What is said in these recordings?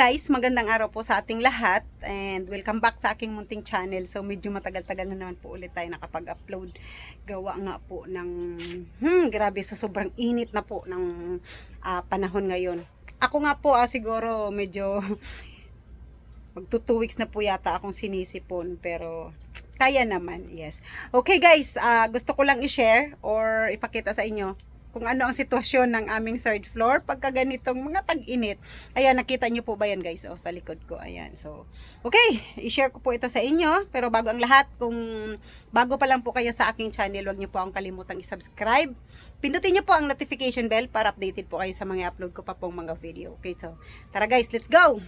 guys, magandang araw po sa ating lahat and welcome back sa aking munting channel. So medyo matagal-tagal na naman po ulit tayo nakapag-upload. Gawa nga po ng, hmm, grabe sa sobrang init na po ng ah, panahon ngayon. Ako nga po ah, siguro medyo magto 2 weeks na po yata akong sinisipon pero kaya naman, yes. Okay guys, ah, gusto ko lang i-share or ipakita sa inyo kung ano ang sitwasyon ng aming third floor pagka ganitong mga tag-init. Ayan, nakita niyo po ba yan guys? Oh, sa likod ko. Ayan. So, okay. I-share ko po ito sa inyo. Pero bago ang lahat, kung bago pa lang po kayo sa aking channel, huwag niyo po akong kalimutang i-subscribe. Pindutin niyo po ang notification bell para updated po kayo sa mga upload ko pa pong mga video. Okay, so tara guys, let's go!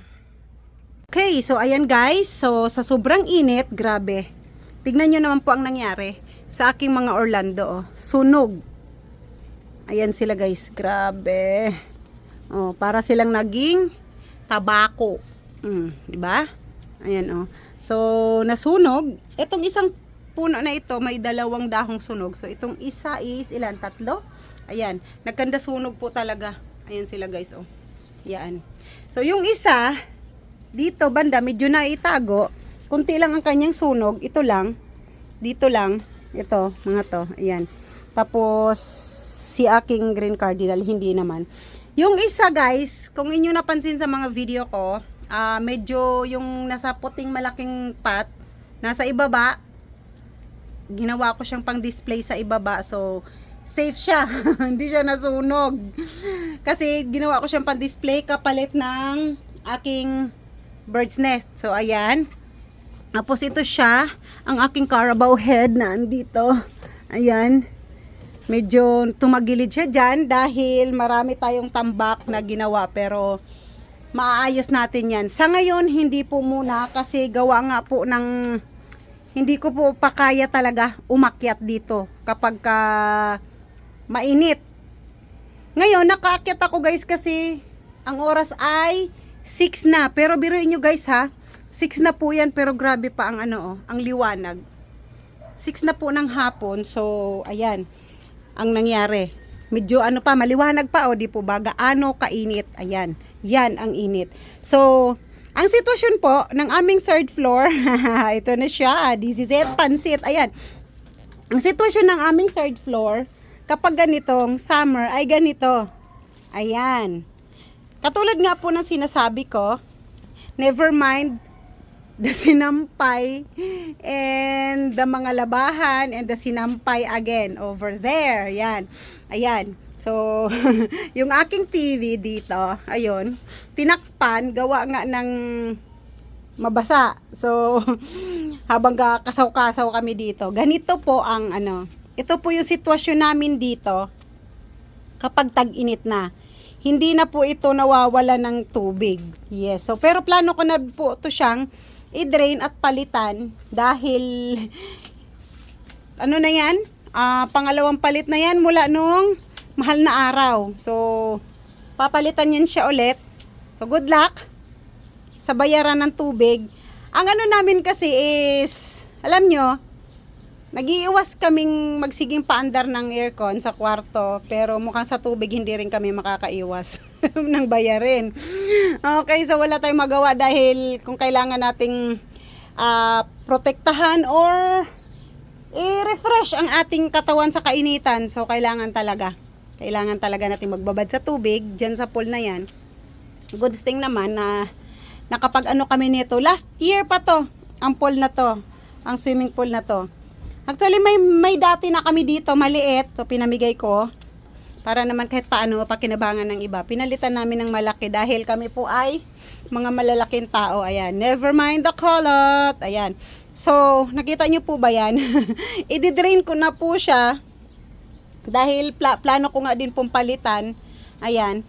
Okay, so ayan guys. So, sa sobrang init, grabe. Tignan nyo naman po ang nangyari sa aking mga Orlando. Oh. Sunog. Ayan sila guys, grabe. Oh, para silang naging tabako. Mm, 'di ba? Ayan oh. So, nasunog. Itong isang puno na ito, may dalawang dahong sunog. So, itong isa is ilan? Tatlo? Ayan. Nagkanda sunog po talaga. Ayan sila guys oh. Yan. So, yung isa, dito banda, medyo na itago. Kunti lang ang kanyang sunog. Ito lang. Dito lang. Ito, mga to. Ayan. Tapos, si aking green cardinal, hindi naman. Yung isa guys, kung inyo napansin sa mga video ko, ah medyo yung nasa puting malaking pot, nasa ibaba, ginawa ko siyang pang display sa ibaba. So, safe siya. hindi siya nasunog. Kasi ginawa ko siyang pang display kapalit ng aking bird's nest. So, ayan. Tapos ito siya, ang aking Carabao head na andito. Ayan medyo tumagilid siya dyan dahil marami tayong tambak na ginawa pero maaayos natin yan. Sa ngayon, hindi po muna kasi gawa nga po ng hindi ko po pa kaya talaga umakyat dito kapag ka mainit. Ngayon, nakaakyat ako guys kasi ang oras ay 6 na. Pero biruin nyo guys ha, 6 na po yan pero grabe pa ang ano oh, ang liwanag. 6 na po ng hapon. So, ayan ang nangyari. Medyo ano pa, maliwanag pa o di po ba gaano kainit. Ayan, yan ang init. So, ang sitwasyon po ng aming third floor, ito na siya, this is it, pansit, ayan. Ang sitwasyon ng aming third floor, kapag ganitong summer, ay ganito. Ayan. Katulad nga po ng sinasabi ko, never mind the sinampay and the mga labahan and the sinampay again over there. Yan. Ayan. So, yung aking TV dito, ayun, tinakpan, gawa nga ng mabasa. So, habang ka- kasaw-kasaw kami dito, ganito po ang ano, ito po yung sitwasyon namin dito kapag tag-init na. Hindi na po ito nawawala ng tubig. Yes. So, pero plano ko na po ito siyang i-drain at palitan dahil ano na yan? Ah, pangalawang palit na yan mula nung mahal na araw. So, papalitan yan siya ulit. So, good luck sa bayaran ng tubig. Ang ano namin kasi is, alam nyo, Nagiiwas kaming magsiging paandar ng aircon sa kwarto, pero mukhang sa tubig hindi rin kami makakaiwas ng bayarin. Okay, so wala tayong magawa dahil kung kailangan nating ah, protektahan or i-refresh ang ating katawan sa kainitan, so kailangan talaga. Kailangan talaga nating magbabad sa tubig, dyan sa pool na yan. Good thing naman na nakapag ano kami nito. Last year pa to, ang pool na to, ang swimming pool na to. Actually, may, may dati na kami dito, maliit. So, pinamigay ko. Para naman kahit paano mapakinabangan ng iba. Pinalitan namin ng malaki dahil kami po ay mga malalaking tao. Ayan. Never mind the color. Ayan. So, nakita nyo po ba yan? I-drain ko na po siya. Dahil pla- plano ko nga din pong palitan. Ayan.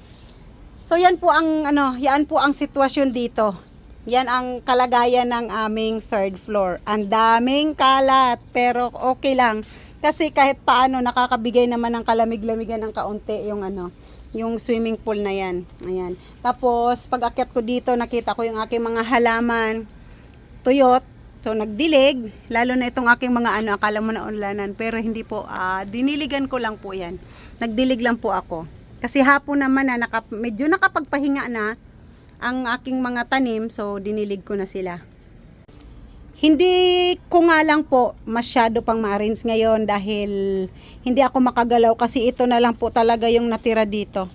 So, yan po ang, ano, yan po ang sitwasyon dito. Yan ang kalagayan ng aming third floor. Ang daming kalat, pero okay lang. Kasi kahit paano nakakabigay naman ng kalamig-lamigan ng kaunti yung ano, yung swimming pool na yan. Ayan. Tapos pag akyat ko dito, nakita ko yung aking mga halaman, tuyot. So nagdilig, lalo na itong aking mga ano, akala mo na unlanan, pero hindi po, ah, diniligan ko lang po yan. Nagdilig lang po ako. Kasi hapon naman na, naka, medyo nakapagpahinga na, ang aking mga tanim. So, dinilig ko na sila. Hindi ko nga lang po masyado pang ma-arrange ngayon dahil hindi ako makagalaw kasi ito na lang po talaga yung natira dito.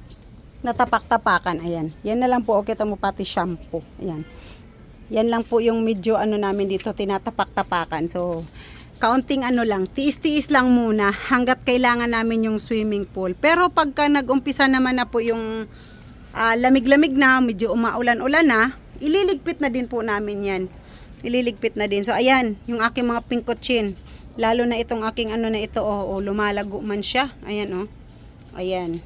Natapak-tapakan, ayan. Yan na lang po, okay, mo pati shampoo. Ayan. Yan lang po yung medyo ano namin dito, tinatapak-tapakan. So, kaunting ano lang, tiis-tiis lang muna hanggat kailangan namin yung swimming pool. Pero pagka nag-umpisa naman na po yung ah, lamig-lamig na, medyo umaulan-ulan na, ililigpit na din po namin yan. Ililigpit na din. So, ayan, yung aking mga pinkotsin. Lalo na itong aking ano na ito, oh, oh, lumalago man siya. Ayan, oh. Ayan.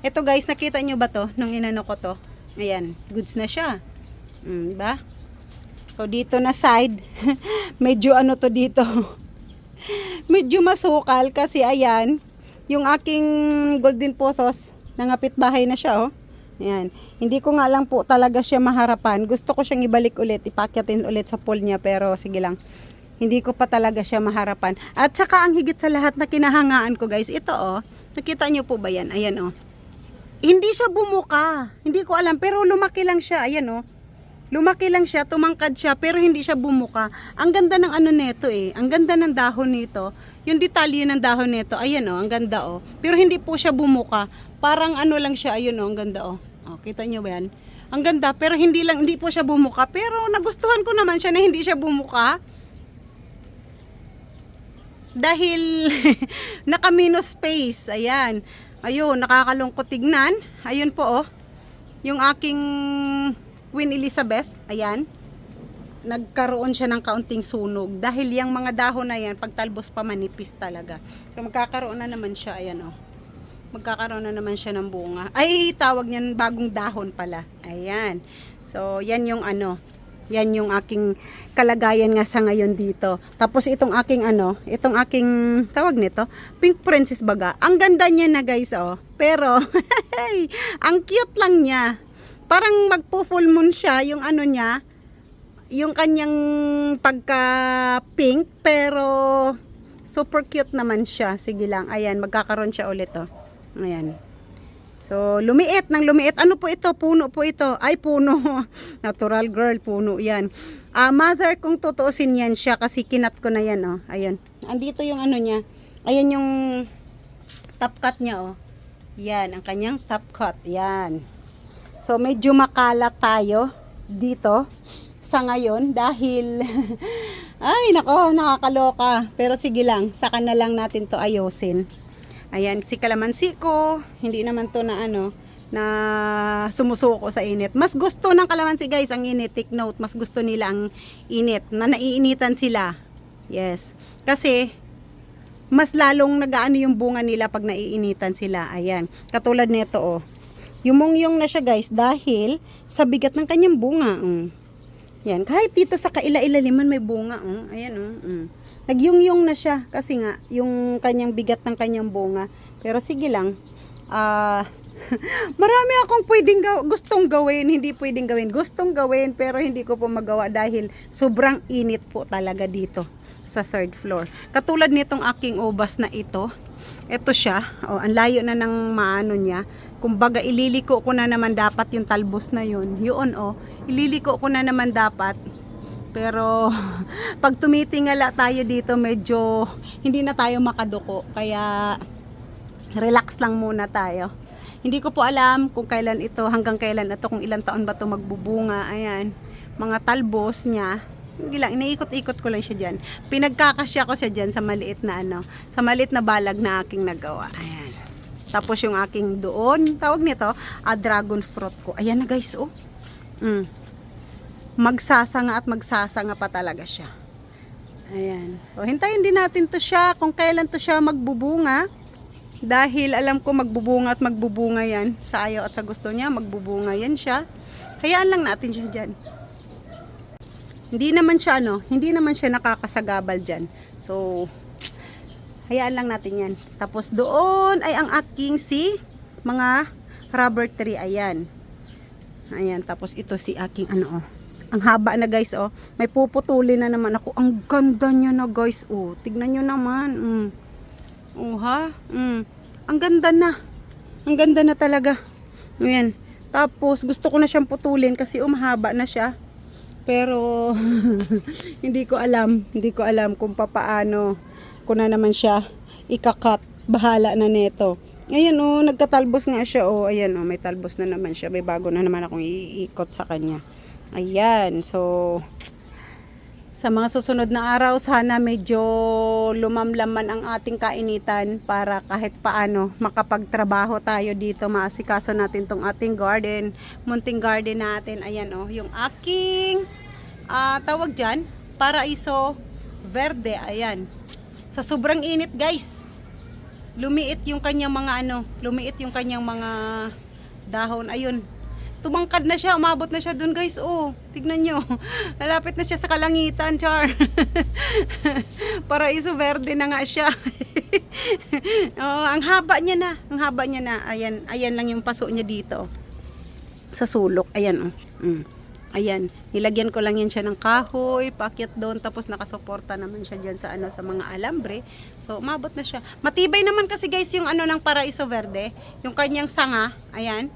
Ito guys, nakita nyo ba to? Nung inano ko to. Ayan, goods na siya. Mm, diba? So, dito na side, medyo ano to dito. medyo masukal kasi ayan, yung aking golden pothos, nangapit bahay na siya, oh. Ayan. Hindi ko nga lang po talaga siya maharapan. Gusto ko siyang ibalik ulit, ipakyatin ulit sa pool niya, pero sige lang. Hindi ko pa talaga siya maharapan. At saka ang higit sa lahat na kinahangaan ko guys, ito oh. Nakita niyo po ba yan? Ayan oh. Hindi siya bumuka. Hindi ko alam, pero lumaki lang siya. Ayan oh. Lumaki lang siya, tumangkad siya, pero hindi siya bumuka. Ang ganda ng ano nito eh. Ang ganda ng dahon nito. Yung detalye ng dahon nito, ayan oh, ang ganda oh. Pero hindi po siya bumuka. Parang ano lang siya, ayun oh, ang ganda oh. Oh, kita niyo ba yan? Ang ganda, pero hindi lang hindi po siya bumuka. Pero nagustuhan ko naman siya na hindi siya bumuka. Dahil naka-minus space. Ayan. Ayun, nakakalungkot tignan. Ayun po oh. Yung aking Queen Elizabeth, ayan. Nagkaroon siya ng kaunting sunog dahil yung mga dahon na yan pagtalbos pa manipis talaga. So magkakaroon na naman siya, ayan oh. Magkakaroon na naman siya ng bunga. Ay, tawag niyan bagong dahon pala. Ayan. So, yan yung ano, yan yung aking kalagayan nga sa ngayon dito. Tapos itong aking ano, itong aking tawag nito, Pink Princess baga. Ang ganda niya na guys oh. Pero ang cute lang niya. Parang magpo full moon siya yung ano niya, yung kanyang pagka pink pero super cute naman siya. Sige lang. Ayan, magkakaroon siya ulit oh. Ayan. So, lumiit ng lumiit. Ano po ito? Puno po ito. Ay, puno. Natural girl, puno yan. Ah, mother, kung tutuusin yan siya kasi kinat ko na yan, oh. Ayan. Andito yung ano niya. Ayan yung top cut niya, oh. Yan, ang kanyang top cut. Yan. So, medyo makalat tayo dito sa ngayon dahil ay, nako, nakakaloka. Pero sige lang, saka na lang natin to ayusin. Ayan, si kalamansi ko, hindi naman to na ano, na sumusuko sa init. Mas gusto ng kalamansi guys ang init. Take note, mas gusto nila ang init. Na naiinitan sila. Yes. Kasi, mas lalong nagaano yung bunga nila pag naiinitan sila. Ayan. Katulad nito oh. Yumongyong na siya guys dahil sa bigat ng kanyang bunga. Mm. Yan. Kahit dito sa kaila-ilaliman may bunga. Oh. Ayan oh. Mm. Nagyungyong na siya kasi nga yung kanyang bigat ng kanyang bunga. Pero sige lang. Ah... marami akong pwedeng gaw- gustong gawin, hindi pwedeng gawin. Gustong gawin pero hindi ko po magawa dahil sobrang init po talaga dito sa third floor. Katulad nitong aking ubas na ito. Ito siya. Oh, ang layo na ng maano niya. Kumbaga ililiko ko na naman dapat yung talbos na yun. Yun oh. Ililiko ko na naman dapat. Pero pag tumitingala tayo dito medyo hindi na tayo makaduko. Kaya relax lang muna tayo. Hindi ko po alam kung kailan ito, hanggang kailan ito, kung ilang taon ba ito magbubunga. Ayan, mga talbos niya. Hindi lang, iniikot-ikot ko lang siya dyan. Pinagkakasya ko siya dyan sa maliit na ano, sa maliit na balag na aking nagawa. Ayan. Tapos yung aking doon, tawag nito, a dragon fruit ko. Ayan na guys, oh. Mm. Magsasanga at magsasanga pa talaga siya. Ayan. O, hintayin din natin to siya kung kailan to siya magbubunga. Dahil alam ko magbubunga at magbubunga yan. Sa ayaw at sa gusto niya, magbubunga yan siya. Hayaan lang natin siya dyan. Hindi naman siya ano, hindi naman siya nakakasagabal dyan. So, hayaan lang natin yan. Tapos doon ay ang aking si mga rubber tree. Ayan. Ayan. Tapos ito si aking ano oh. Ang haba na guys oh. May puputulin na naman ako. Ang ganda niya na guys oh. Tignan nyo naman. Mm. Oh ha? Mm. Ang ganda na. Ang ganda na talaga. Ayan. Tapos gusto ko na siyang putulin kasi umahaba na siya. Pero hindi ko alam, hindi ko alam kung papaano ko na naman siya ikakat. Bahala na neto. Ayan oh, nagkatalbos nga siya oh. Ayan oh, may talbos na naman siya. May bago na naman akong iikot sa kanya. Ayan, so sa mga susunod na araw, sana medyo lumamlaman ang ating kainitan para kahit paano makapagtrabaho tayo dito. Maasikaso natin tong ating garden, munting garden natin. Ayan oh, yung aking ah, tawag dyan, paraiso verde. Ayan. Sa sobrang init guys, lumiit yung kanyang mga ano, lumiit yung kanyang mga dahon. Ayun, tumangkad na siya, umabot na siya dun guys. Oh, tignan nyo. Lalapit na siya sa kalangitan, char. Paraiso verde na nga siya. oh, ang haba niya na. Ang haba niya na. Ayan, ayan lang yung paso niya dito. Sa sulok. Ayan, oh. Mm. Ayan, nilagyan ko lang yan siya ng kahoy, pakyat doon, tapos nakasuporta naman siya dyan sa ano sa mga alambre. So, umabot na siya. Matibay naman kasi guys yung ano ng Paraiso Verde, yung kanyang sanga, ayan.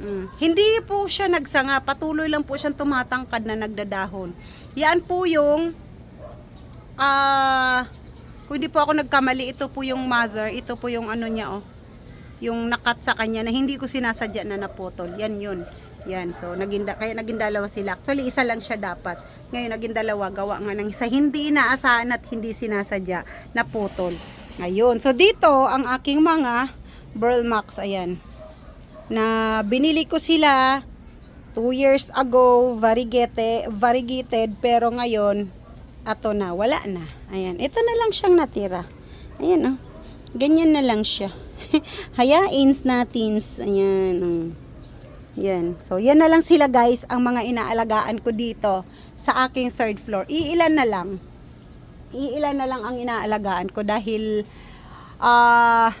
Mm. Hindi po siya nagsanga, patuloy lang po siyang tumatangkad na nagdadahon. Yan po yung ah kung hindi po ako nagkamali, ito po yung mother, ito po yung ano niya oh. Yung nakat sa kanya na hindi ko sinasadya na naputol. Yan yun. Yan, so naging kaya naging dalawa sila. Actually, isa lang siya dapat. Ngayon naging dalawa gawa nga ng isa hindi inaasahan at hindi sinasadya na putol. Ngayon, so dito ang aking mga Burl Max ayan na binili ko sila 2 years ago, variegated, variegated pero ngayon ato na, wala na. Ayan, ito na lang siyang natira. Ayan oh. Ganyan na lang siya. Hayain natin. Ayan. Oh. Yan. So, yan na lang sila guys, ang mga inaalagaan ko dito sa aking third floor. Iilan na lang. Iilan na lang ang inaalagaan ko dahil ah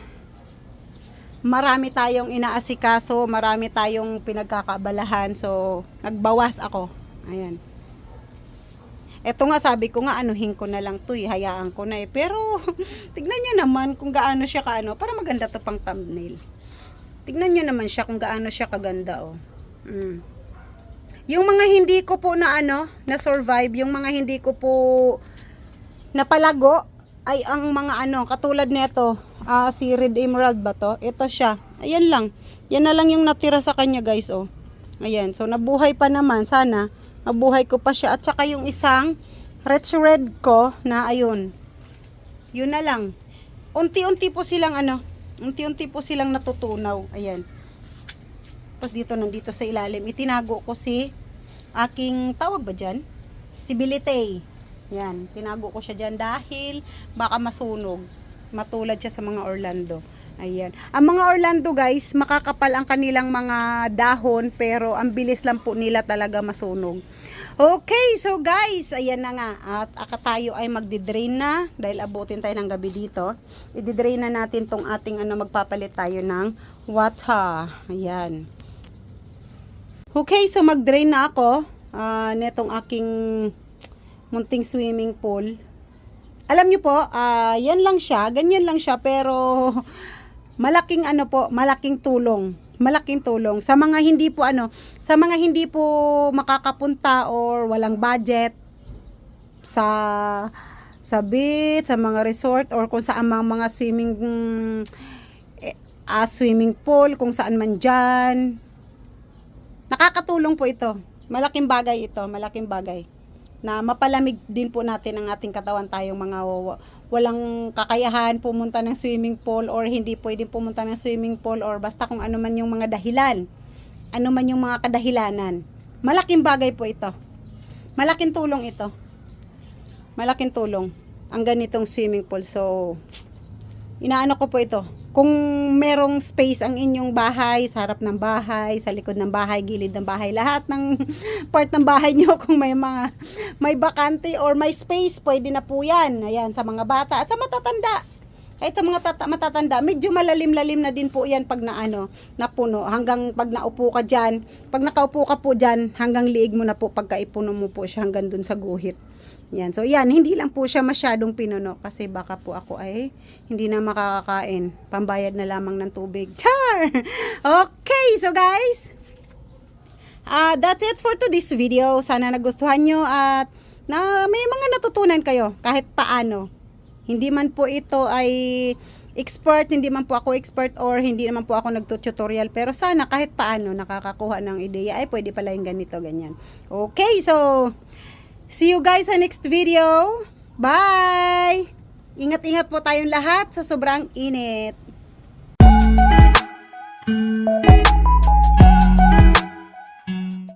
marami tayong inaasikaso, marami tayong pinagkakabalahan. So, nagbawas ako. Ayan. Eto nga sabi ko nga anuhin ko na lang to eh, hayaan ko na eh. Pero tignan nyo naman kung gaano siya kaano para maganda to pang thumbnail. Tignan nyo naman siya kung gaano siya kaganda oh. Mm. Yung mga hindi ko po na ano, na survive, yung mga hindi ko po napalago ay ang mga ano, katulad nito, ah si Red Emerald ba to? Ito siya. Ayan lang. Yan na lang yung natira sa kanya guys oh. Ayan, so nabuhay pa naman sana. Mabuhay ko pa siya at saka yung isang rich red ko na ayun. Yun na lang. Unti-unti po silang ano, unti-unti po silang natutunaw. Ayan. Tapos dito, nandito sa ilalim, itinago ko si aking, tawag ba dyan? Si Bilitay. Yan, tinago ko siya dyan dahil baka masunog. Matulad siya sa mga Orlando. Ayan. Ang mga Orlando guys, makakapal ang kanilang mga dahon pero ang bilis lang po nila talaga masunog. Okay, so guys, ayan na nga. At aka tayo ay magdi-drain na dahil abutin tayo ng gabi dito. I-drain na natin tong ating ano magpapalit tayo ng water. Ayan. Okay, so mag-drain na ako ah netong aking munting swimming pool. Alam niyo po, ah yan lang siya, ganyan lang siya pero malaking ano po, malaking tulong. Malaking tulong sa mga hindi po ano, sa mga hindi po makakapunta or walang budget sa sa beach, sa mga resort or kung saan mga, mga swimming ah, swimming pool, kung saan man diyan. Nakakatulong po ito. Malaking bagay ito, malaking bagay na mapalamig din po natin ang ating katawan tayong mga wa- walang kakayahan pumunta ng swimming pool or hindi pwedeng pumunta ng swimming pool or basta kung ano man yung mga dahilan. Ano man yung mga kadahilanan. Malaking bagay po ito. Malaking tulong ito. Malaking tulong ang ganitong swimming pool. So, inaano ko po ito. Kung merong space ang inyong bahay, sa harap ng bahay, sa likod ng bahay, gilid ng bahay, lahat ng part ng bahay nyo, kung may mga, may bakante or may space, pwede na po yan. Ayan, sa mga bata at sa matatanda. Kahit sa mga tata- matatanda, medyo malalim-lalim na din po yan pag naano, napuno. Hanggang pag naupo ka dyan, pag nakaupo ka po dyan, hanggang liig mo na po pagka ipuno mo po siya hanggang dun sa guhit. Yan. So, yan. Hindi lang po siya masyadong pinuno kasi baka po ako ay hindi na makakakain. Pambayad na lamang ng tubig. Char! Okay. So, guys. ah, that's it for today's video. Sana nagustuhan nyo at na may mga natutunan kayo kahit paano. Hindi man po ito ay expert, hindi man po ako expert or hindi naman po ako nagtututorial pero sana kahit paano nakakakuha ng ideya ay pwede pala yung ganito ganyan. Okay, so see you guys sa next video. Bye! Ingat-ingat po tayong lahat sa sobrang init.